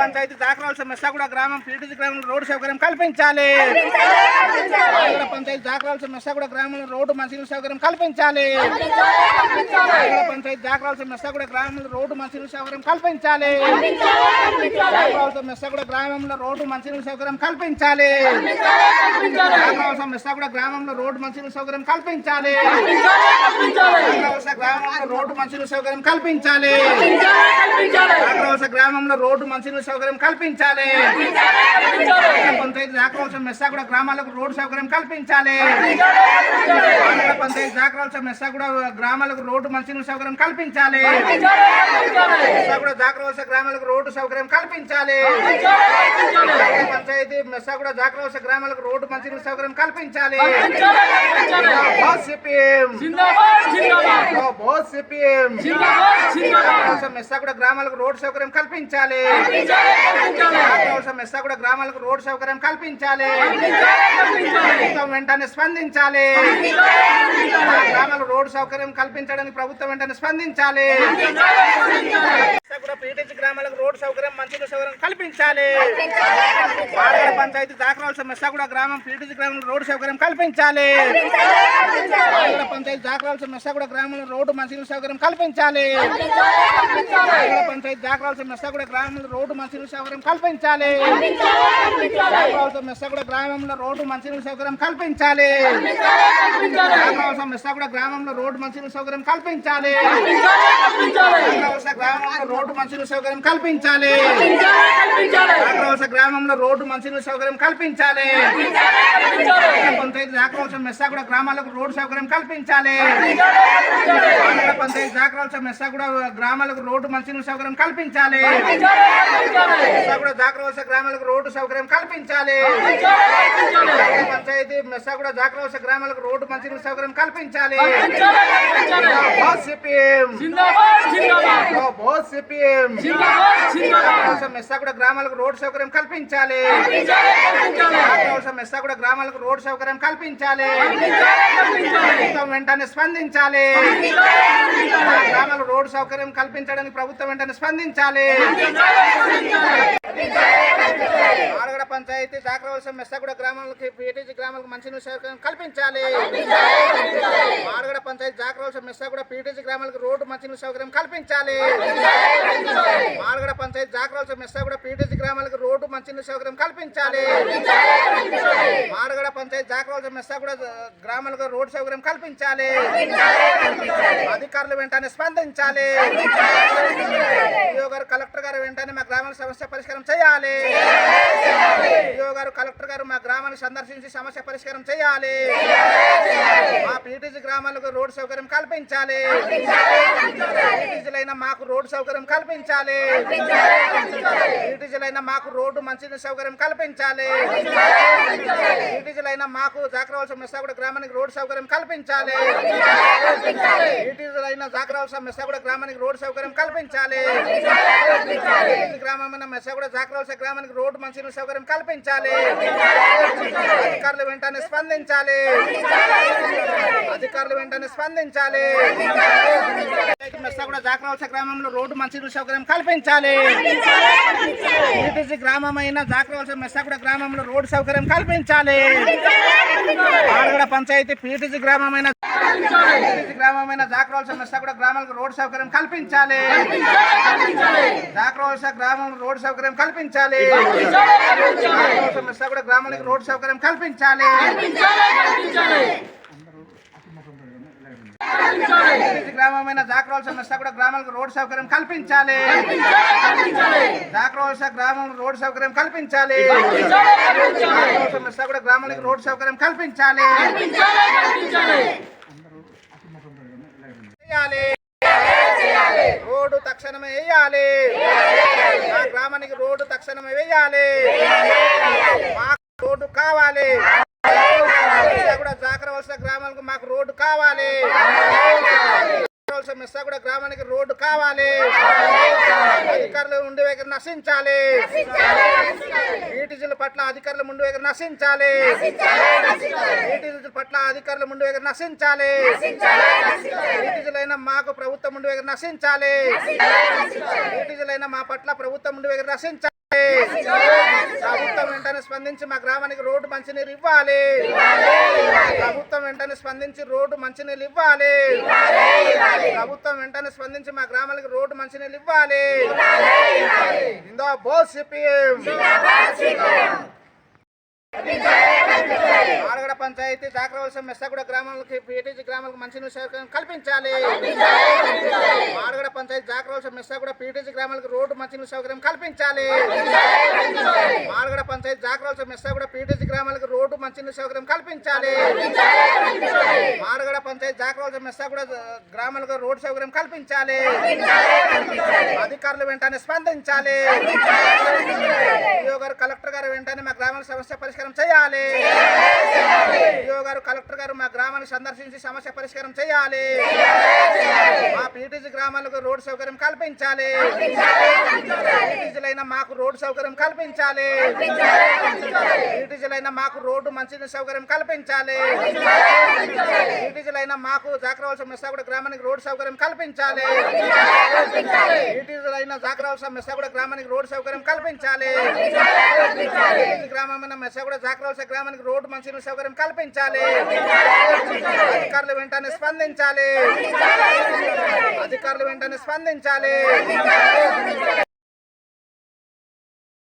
పంచాయతీ జాకరాల్సిన మెస్సాగూడ గ్రామం పీటీసీ గ్రామంలో రోడ్డు సౌకర్యం కల్పించాలి. రాయగడ పంచాయతీ జాకరాల్సిన మెస్సాగూడ గ్రామంలో రోడ్డు మంచినీళ్ళ సౌకర్యం కల్పించాలి. రాయగడ పంచాయతీ జాకరాల్సిన మెస్సాగూడ గ్రామంలో రోడ్డు మంచినీళ్ళ సౌకర్యం కల్పించాలి. జాకరాల్సిన మెస్సాగూడ గ్రామంలో రోడ్డు మంచినీళ్ళ సౌకర్యం కల్పించాలి. జాకరాల్సిన మెస్సాగూడ గ్రామంలో రోడ్డు మంచినీళ్ళ సౌకర్యం కల్పించాలి. గ్రామంలో రోడ్డు మంచినీళ్ళ సౌకర్యం కల్పించాలి జాకరాల్సిన గ్రామంలో రోడ్డు మంచినీళ్ళ సౌకర్యం కల్పించాలి. పంచాయతీ జాకరాల్సిన మెస్సాగూడ గ్రామాలకు రోడ్డు సౌకర్యం కల్పించాలి. పంచాయతీ జాకరాల్సిన మెస్సాగూడ గ్రామాలకు రోడ్డు మంచినీళ్ళ సౌకర్యం కల్పించాలి. మెస్సాగూడ జాకరాల్సిన గ్రామాలకు రోడ్డు సౌకర్యం కల్పించాలి. పంచాయతీ మెస్సాగూడ జాకరాల్సిన గ్రామాలకు రోడ్డు మంచినీళ్ళ సౌకర్యం కల్పించాలి. బాస్ మెస్సాగూడ గ్రామాలకు రోడ్డు సౌకర్యం కల్పించాలి. మెస్సాగూడ గ్రామాలకు రోడ్డు సౌకర్యం కల్పించాలి. ప్రభుత్వం వెంటనే స్పందించాలి. మా గ్రామాల రోడ్డు సౌకర్యం కల్పించడానికి ప్రభుత్వం వెంటనే స్పందించాలి. మెస్సాగూడ పీటీసీ గ్రామాలకు రోడ్డు సౌకర్యం మంచినీళ్ళ సౌకర్యం కల్పించాలి. మారగడ పంచాయతీ జాకరాల్సిన మెస్సాగూడ గ్రామం పీటీసీ గ్రామంలో రోడ్డు సౌకర్యం కల్పించాలి. మారగడ పంచాయతీ జాకరాల్సిన మెస్సాగూడ గ్రామంలో రోడ్డు మంచినీళ్ళ సౌకర్యం కల్పించాలి. మారగడ పంచాయతీ జాకరాల్సిన మెస్సాగూడ గ్రామంలో రోడ్డు మంచినీళ్ళ సౌకర్యం కల్పించాలి. జాకరాల్సిన మెస్సాగూడ గ్రామంలో రోడ్డు మంచినీళ్ళ సౌకర్యం కల్పించాలి. జాకరాల్సిన మెస్సాగూడ గ్రామంలో రోడ్డు మంచినీళ్ళ సౌకర్యం కల్పించాలి. గ్రామంలో రోడ్డు మంచినీళ్ళ సౌకర్యం కల్పించాలి. గ్రామంలో రోడ్డు మంచినీళ్ళ సౌకర్యం కల్పించాలి. పంచాయతీ జాకరాల్సిన మెస్సాగూడ గ్రామాలకు రోడ్డు సౌకర్యం కల్పించాలి. పంచాయతీ జాకరాల్సిన మెస్సాగూడ గ్రామాలకు రోడ్డు మంచినీళ్ళ సౌకర్యం కల్పించాలి. మెస్సాగూడ జాకరాల్సిన గ్రామాలకు రోడ్డు సౌకర్యం కల్పించాలి. ఆంధ్ర పంచాయతీ మెస్సాగూడ జాకరాల్సిన గ్రామాలకు రోడ్డు మంచినీళ్ళ సౌకర్యం కల్పించాలి. సిపిఎం. మెస్సాగూడ గ్రామాలకు రోడ్డు సౌకర్యం కల్పించాలి. మెస్సాగూడ గ్రామాలకు రోడ్డు సౌకర్యం కల్పించాలి. ప్రభుత్వం వెంటనే స్పందించాలి. మా గ్రామాల రోడ్డు సౌకర్యం కల్పించడానికి ప్రభుత్వం వెంటనే స్పందించాలి. పంచాయతీ జాగ్రవలసిన మెస్సగూడ గ్రామాలకి పీటీజీ గ్రామాలకు మంచినీళ్ళ సౌకర్యం కల్పించాలి. ఆరగడ పంచాయతీ జాగ్రవలసిన మెస్సగూడ పీటీజీ గ్రామాలకు రోడ్డు మంచినీళ్ళ సౌకర్యం కల్పించాలి. ఆరగడ పంచాయతీ జాగ్రవలసిన మెస్సగూడ పీటీజీ గ్రామాలకు రోడ్డు మంచినీళ్ళ సౌకర్యం కల్పించాలి. మాడగడ పంచాయతీ జాగ్రవలసిన మెస్సగూడ గ్రామాలకు రోడ్డు సౌకర్యం కల్పించాలి. అధికారులు వెంటనే స్పందించాలి. గారు కలెక్టర్ గారు వెంటనే మా గ్రామాల సమస్య పరిష్కారం చేయాలి. గారు కలెక్టర్ గారు మా గ్రామాన్ని సందర్శించి సమస్య పరిష్కారం చేయాలి. మా పీటీసీ గ్రామాలకు రోడ్డు సౌకర్యం కల్పించాలి. పీటీసీలైన మాకు రోడ్డు సౌకర్యం కల్పించాలి. పీటీసీలైన మాకు రోడ్డు మంచి సౌకర్యం కల్పించాలి. పీటీసీలైన మాకు జాకరవలసిన మెస్సాగూడ గ్రామానికి రోడ్డు సౌకర్యం కల్పించాలి. పీటీసీలైన జాకరవలసిన మెస్సాగూడ గ్రామానికి రోడ్డు సౌకర్యం కల్పించాలి. గ్రామమైన మెస్సాగూడ జాకరవలసిన గ్రామానికి రోడ్డు మంచి సౌకర్యం కల్పించాలి. అధికారులు వెంటనే స్పందించాలి. అధికారులు వెంటనే స్పందించాలి. కూడా జాకరవలస గ్రామంలో రోడ్డు మంచి సౌకర్యం కల్పించాలి. ఈటీసీ గ్రామమైన జాకరవలస మెస్సాగూడ గ్రామంలో రోడ్డు సౌకర్యం కల్పించాలి. ఆడగడ పంచాయతీ పీటీసీ గ్రామమైన పీటీసీ గ్రామమైన జాకరవలస మెస్సాగూడ గ్రామాలకు రోడ్డు సౌకర్యం కల్పించాలి. జాకరవలస గ్రామంలో రోడ్డు సౌకర్యం కల్పించాలి. జాకరవలస మెస్సాగూడ గ్రామానికి రోడ్డు సౌకర్యం కల్పించాలి. పీటీసీ గ్రామమైన జాకరవలస మెస్సాగూడ గ్రామాలకు రోడ్డు సౌకర్యం కల్పించాలి. జాకరవలస గ్రామం రోడ్డు సౌకర్యం కల్పించాలి. జాకరవలస మెస్సాగూడ గ్రామానికి రోడ్డు సౌకర్యం కల్పించాలి. రోడ్డు తక్షణమే వేయాలి. మా గ్రామానికి రోడ్డు తక్షణమే వేయాలి. రోడ్డు కావాలి. కూడా జాకరవలస గ్రామాలకు మాకు రోడ్డు కావాలి. జాకరవలస గ్రామానికి రోడ్డు కావాలి. అధికారులు ఉండి దగ్గర నశించాలి. ఈటీజీల పట్ల అధికారులు ముందు దగ్గర నశించాలి. ఈటీజీల పట్ల అధికారులు ముందు దగ్గర నశించాలి. ఈటీజీలైన మాకు ప్రభుత్వం ముందు దగ్గర నశించాలి. ఈటీజీలైన మా పట్ల ప్రభుత్వం ముందు దగ్గర నశించాలి. ప్రభుత్వం వెంటనే స్పందించి మా గ్రామానికి రోడ్డు మంచినీరు ఇవ్వాలి. ప్రభుత్వం వెంటనే స్పందించి రోడ్డు మంచినీళ్ళు ఇవ్వాలి. ప్రభుత్వం వెంటనే స్పందించి మా గ్రామానికి రోడ్డు మంచినీళ్ళు ఇవ్వాలి. ఇందో బో సిపిఎం. ఆడగడ పంచాయతీ జాగ్రవలసం మెస్సగూడ గ్రామాలకి పీటీజీ గ్రామాలకు మంచినీరు సౌకర్యం కల్పించాలి. ఆడగడ పంచాయతీ జాగ్రవలసం మెస్సగూడ పీటీజీ గ్రామాలకు రోడ్డు మంచినీరు సౌకర్యం కల్పించాలి. ఆడగడ పంచాయతీ జాగ్రవలసం మెస్సగూడ పీటీజీ గ్రామాలకు రోడ్డు మంచినీరు సౌకర్యం కల్పించాలి. ఆడగడ పంచాయతీ జాగ్రవలసం మెస్సగూడ గ్రామాలకు రోడ్డు సౌకర్యం కల్పించాలి. అధికారులు వెంటనే స్పందించాలి. కలెక్టర్ గారు వెంటనే మా గ్రామాల సమస్య పరిష్కారం చేయాలి. ఈఓ గారు కలెక్టర్ గారు మా గ్రామాన్ని సందర్శించి సమస్య పరిష్కారం చేయాలి. మా పీటీసీ గ్రామాలకు రోడ్డు సౌకర్యం కల్పించాలి. పీటీసీలైన మాకు రోడ్ సౌకర్యం కల్పించాలి. పీటీసీలైన మాకు రోడ్డు మంచి సౌకర్యం కల్పించాలి. పీటీసీలైన మాకు జాగ్రవలసిన మెస్సాగూడ గ్రామానికి రోడ్ సౌకర్యం కల్పించాలి. పీటీసీలైన జాగ్రవలసిన మెస్సాగూడ గ్రామానికి రోడ్ సౌకర్యం కల్పించాలి. గ్రామమైన మెస్సాగూడ జాగ్రత్త గ్రామానికి రోడ్డు మంచి సౌకర్యం కల్పించాలి. అధికారులు వెంటనే స్పందించాలి. అధికారులు వెంటనే స్పందించాలి.